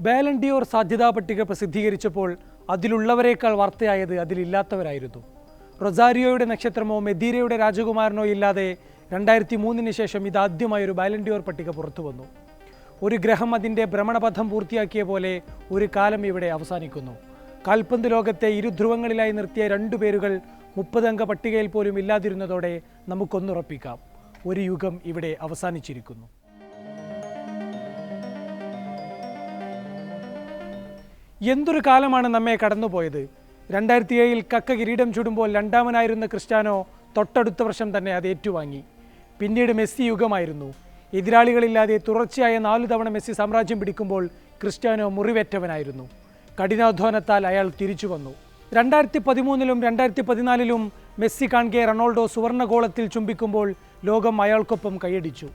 Ballon d'Or സാധ്യതാ പട്ടിക പ്രസിദ്ധീകരിച്ചപ്പോൾ അതിലുള്ളവരേക്കാൾ വാർത്തയായത് അതിലില്ലാത്തവരായിരുന്നു. റൊസാരിയോയുടെ നക്ഷത്രമോ മെദീരയുടെ രാജകുമാരനോ ഇല്ലാതെ രണ്ടായിരത്തി മൂന്നിന് ശേഷം ഇതാദ്യമായി ഒരു ബാലൻഡിയോർ പട്ടിക പുറത്തു വന്നു ഒരു ഗ്രഹം അതിന്റെ ഭ്രമണപഥം പൂർത്തിയാക്കിയ പോലെ ഒരു കാലം ഇവിടെ അവസാനിക്കുന്നു. കാൽപന്ത് ലോകത്തെ ഇരുധ്രുവങ്ങളിലായി നിർത്തിയ രണ്ടു പേരുകൾ മുപ്പതംഗ പട്ടികയിൽ പോലും ഇല്ലാതിരുന്നതോടെ നമുക്കൊന്നുറപ്പിക്കാം. ഒരു യുഗം ഇവിടെ അവസാനിച്ചിരിക്കുന്നു. എന്തൊരു കാലമാണ് നമ്മെ കടന്നുപോയത്? രണ്ടായിരത്തി ഏഴിൽ കക്ക കിരീടം ചൂടുമ്പോൾ രണ്ടാമനായിരുന്ന ക്രിസ്ത്യാനോ തൊട്ടടുത്ത വർഷം തന്നെ അത് ഏറ്റുവാങ്ങി. പിന്നീട് മെസ്സി യുഗമായിരുന്നു. എതിരാളികളില്ലാതെ തുടർച്ചയായ നാലു തവണ മെസ്സി സാമ്രാജ്യം പിടിക്കുമ്പോൾ ക്രിസ്ത്യാനോ മുറിവേറ്റവനായിരുന്നു. കഠിനാധ്വാനത്താൽ അയാൾ തിരിച്ചു വന്നു രണ്ടായിരത്തി പതിമൂന്നിലും രണ്ടായിരത്തി പതിനാലിലും മെസ്സി കാൺകെ റൊണാൾഡോ സുവർണ ഗോളത്തിൽ ചുംബിക്കുമ്പോൾ ലോകം അയാൾക്കൊപ്പം കൈയടിച്ചു.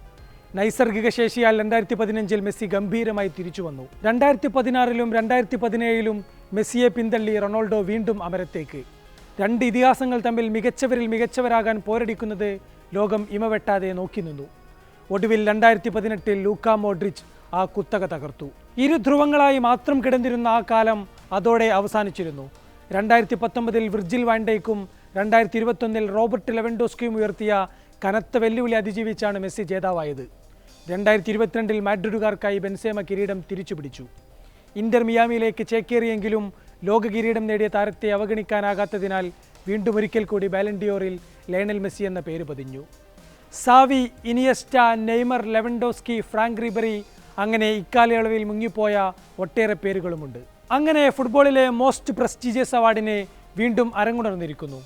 നൈസർഗിക ശേഷിയാൽ രണ്ടായിരത്തി പതിനഞ്ചിൽ മെസ്സി ഗംഭീരമായി തിരിച്ചു വന്നു രണ്ടായിരത്തി പതിനാറിലും രണ്ടായിരത്തി പതിനേഴിലും മെസ്സിയെ പിന്തള്ളി റൊണാൾഡോ വീണ്ടും അമരത്തേക്ക്. രണ്ട് ഇതിഹാസങ്ങൾ തമ്മിൽ മികച്ചവരിൽ മികച്ചവരാകാൻ പോരടിക്കുന്നത് ലോകം ഇമവെട്ടാതെ നോക്കി നിന്നു. ഒടുവിൽ രണ്ടായിരത്തി പതിനെട്ടിൽ ലൂക്ക മോഡ്രിച്ച് ആ കുത്തക തകർത്തു. ഇരു ധ്രുവങ്ങളായി മാത്രം കിടന്നിരുന്ന ആ കാലം അതോടെ അവസാനിച്ചിരുന്നു. രണ്ടായിരത്തി പത്തൊമ്പതിൽ വിർജിൽ വാൻഡേക്കും രണ്ടായിരത്തി ഇരുപത്തൊന്നിൽ റോബർട്ട് ലെവൻഡോസ്കിയും ഉയർത്തിയ കനത്ത വെല്ലുവിളി അതിജീവിച്ചാണ് മെസ്സി ജേതാവായത്. രണ്ടായിരത്തി ഇരുപത്തിരണ്ടിൽ മാഡ്രിഡുകാർക്കായി ബെൻസേമ കിരീടം തിരിച്ചുപിടിച്ചു. ഇന്റർ മിയാമിയിലേക്ക് ചേക്കേറിയെങ്കിലും ലോക കിരീടം നേടിയ താരത്തെ അവഗണിക്കാനാകാത്തതിനാൽ വീണ്ടും ഒരിക്കൽ കൂടി ബാലൻഡിയോറിൽ ലയണൽ മെസ്സി എന്ന പേര് പതിഞ്ഞു. Xavi Iniesta Neymar Lewandowski Franck Ribery അങ്ങനെ ഇക്കാലയളവിൽ മുങ്ങിപ്പോയ ഒട്ടേറെ പേരുകളുമുണ്ട്. അങ്ങനെ ഫുട്ബോളിലെ മോസ്റ്റ് പ്രസ്റ്റീജിയസ് അവാർഡിനെ വീണ്ടും അരങ്ങുണർന്നിരിക്കുന്നു.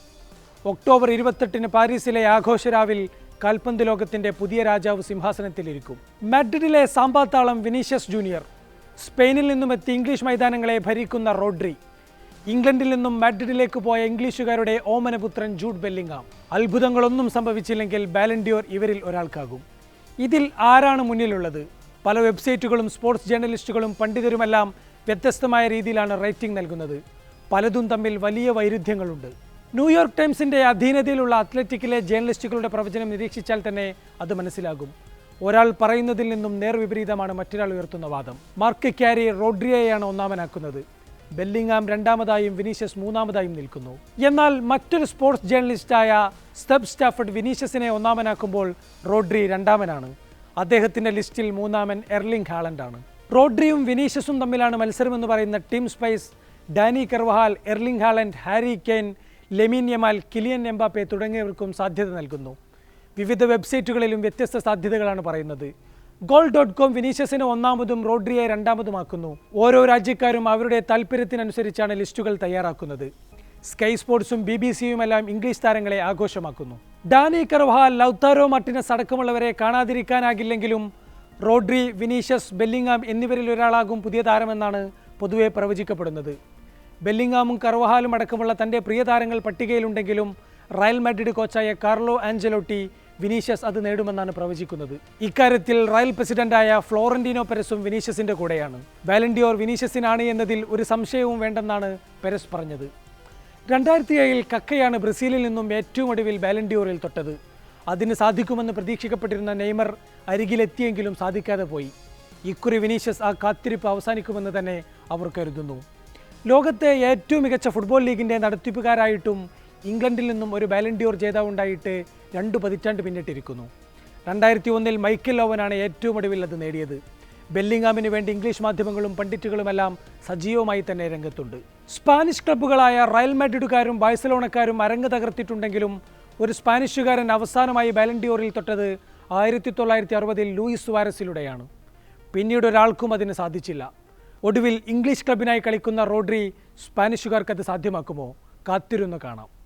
ഒക്ടോബർ ഇരുപത്തെട്ടിന് പാരീസിലെ ആഘോഷരാവിൽ കാൽപന്ത് ലോകത്തിന്റെ പുതിയ രാജാവ് സിംഹാസനത്തിലിരിക്കും. മാഡ്രിഡിലെ സാമ്പാത്താളം വിനീഷ്യസ് ജൂനിയർ. സ്പെയിനിൽ നിന്നും എത്തി ഇംഗ്ലീഷ് മൈതാനങ്ങളെ ഭരിക്കുന്ന റോഡ്രി. ഇംഗ്ലണ്ടിൽ നിന്നും മാഡ്രിഡിലേക്ക് പോയ ഇംഗ്ലീഷുകാരുടെ ഓമനപുത്രൻ ജൂഡ് ബെല്ലിംഗാം. അത്ഭുതങ്ങളൊന്നും സംഭവിച്ചില്ലെങ്കിൽ ബാലൻഡിയോർ ഇവരിൽ ഒരാൾക്കാകും. ഇതിൽ ആരാണ് മുന്നിലുള്ളത്? പല വെബ്സൈറ്റുകളും സ്പോർട്സ് ജേർണലിസ്റ്റുകളും പണ്ഡിതരുമെല്ലാം വ്യത്യസ്തമായ രീതിയിലാണ് റേറ്റിംഗ് നൽകുന്നത്. പലതും തമ്മിൽ വലിയ വൈരുദ്ധ്യങ്ങളുണ്ട്. ന്യൂയോർക്ക് ടൈംസിന്റെ അധീനതയിലുള്ള അത്ലറ്റിക്കിലെ ജേർണലിസ്റ്റുകളുടെ പ്രവചനം നിരീക്ഷിച്ചാൽ തന്നെ അത് മനസ്സിലാകും. ഒരാൾ പറയുന്നതിൽ നിന്നും നേർവിപരീതമാണ് മറ്റൊരാൾ ഉയർത്തുന്ന വാദം. മാർക്ക് ക്യാരി റോഡ്രിയയാണ് ഒന്നാമനാക്കുന്നത്. ബെല്ലിംഗാം രണ്ടാമതായും വിനീഷ്യസ് മൂന്നാമതായും നിൽക്കുന്നു. എന്നാൽ മറ്റൊരു സ്പോർട്സ് ജേർണലിസ്റ്റായ സ്റ്റബ് സ്റ്റാഫർഡ് വിനീഷ്യസിനെ ഒന്നാമനാക്കുമ്പോൾ റോഡ്രി രണ്ടാമനാണ്. അദ്ദേഹത്തിന്റെ ലിസ്റ്റിൽ മൂന്നാമൻ എർലിംഗ് ഹാളൻഡാണ് റോഡ്രിയും വിനീഷ്യസും തമ്മിലാണ് മത്സരമെന്ന് പറയുന്ന team spice Dani Carvajal Erling Haaland Harry Kane Lamine Yamal Kylian Mbappe തുടങ്ങിയവർക്കും സാധ്യത നൽകുന്നു. വിവിധ വെബ്സൈറ്റുകളിലും വ്യത്യസ്ത സാധ്യതകളാണ് പറയുന്നത്. ഗോൾ ഡോട്ട് കോം വിനീഷ്യസിനെ ഒന്നാമതും റോഡ്രിയെ രണ്ടാമതുമാക്കുന്നു. ഓരോ രാജ്യക്കാരും അവരുടെ താല്പര്യത്തിനനുസരിച്ചാണ് ലിസ്റ്റുകൾ തയ്യാറാക്കുന്നത്. സ്കൈ സ്പോർട്സും ബി ബി സിയുമെല്ലാം ഇംഗ്ലീഷ് താരങ്ങളെ ആഘോഷമാക്കുന്നു. ഡാനി കർവഹാൽ ലൗത്താരോ മർട്ടിനസ് അടക്കമുള്ളവരെ കാണാതിരിക്കാനാകില്ലെങ്കിലും റോഡ്രി വിനീഷ്യസ് ബെല്ലിങ്ങാം എന്നിവരിൽ ഒരാളാകും പുതിയ താരമെന്നാണ് പൊതുവെ പ്രവചിക്കപ്പെടുന്നത്. ബെല്ലിംഗാമും കർവഹാലും അടക്കമുള്ള തന്റെ പ്രിയ താരങ്ങൾ പട്ടികയിലുണ്ടെങ്കിലും റയൽ മാഡ്രിഡ് കോച്ചായ കാർലോ ആഞ്ചലോട്ടി വിനീഷ്യസ് അത് നേടുമെന്നാണ് പ്രവചിക്കുന്നത്. ഇക്കാര്യത്തിൽ റയൽ പ്രസിഡന്റായ ഫ്ലോറന്റീനോ പെരസും വിനീഷ്യസിന്റെ കൂടെയാണ്. വാലന്റിയോർ വിനീഷ്യസിനാണ് എന്നതിൽ ഒരു സംശയവും വേണ്ടെന്നാണ് പെരസ് പറഞ്ഞത്. രണ്ടായിരത്തി ഏഴിൽ കക്കയാണ് ബ്രസീലിൽ നിന്നും ഏറ്റവും ഒടുവിൽ ബാലൻഡിയോറിൽ തൊട്ടത്. അതിന് സാധിക്കുമെന്ന് പ്രതീക്ഷിക്കപ്പെട്ടിരുന്ന നെയ്മർ അരികിലെത്തിയെങ്കിലും സാധിക്കാതെ പോയി. ഇക്കുറി വിനീഷ്യസ് ആ കാത്തിരിപ്പ് അവസാനിക്കുമെന്ന് തന്നെ അവർ കരുതുന്നു. ലോകത്തെ ഏറ്റവും മികച്ച ഫുട്ബോൾ ലീഗിന്റെ നടത്തിപ്പുകാരായിട്ടും ഇംഗ്ലണ്ടിൽ നിന്നും ഒരു ബാലൻഡിയോർ ജേതാവുണ്ടായിട്ട് രണ്ടു പതിറ്റാണ്ട് പിന്നിട്ടിരിക്കുന്നു. രണ്ടായിരത്തി ഒന്നിൽ മൈക്കൽ ഓവനാണ് ഏറ്റവും ഒടുവിൽ അത് നേടിയത്. ബെല്ലിംഗാമിന് വേണ്ടി ഇംഗ്ലീഷ് മാധ്യമങ്ങളും പണ്ഡിറ്റുകളുമെല്ലാം സജീവമായി തന്നെ രംഗത്തുണ്ട്. സ്പാനിഷ് ക്ലബ്ബുകളായ റയൽ മാഡ്രിഡുകാരും ബാഴ്സലോണക്കാരും അരങ്ങ് തകർത്തിട്ടുണ്ടെങ്കിലും ഒരു സ്പാനിഷുകാരൻ അവസാനമായി ബാലൻഡിയോറിൽ തൊട്ടത് ആയിരത്തി തൊള്ളായിരത്തി അറുപതിൽ ലൂയിസ് വാരസിലൂടെയാണ് പിന്നീട് ഒരാൾക്കും അതിന് സാധിച്ചില്ല. ഒടുവിൽ ഇംഗ്ലീഷ് ക്ലബിനായി കളിക്കുന്ന റോഡ്രി സ്പാനിഷുകാർക്കത് സാധ്യമാക്കുമോ? കാത്തിരുന്ന് കാണാം.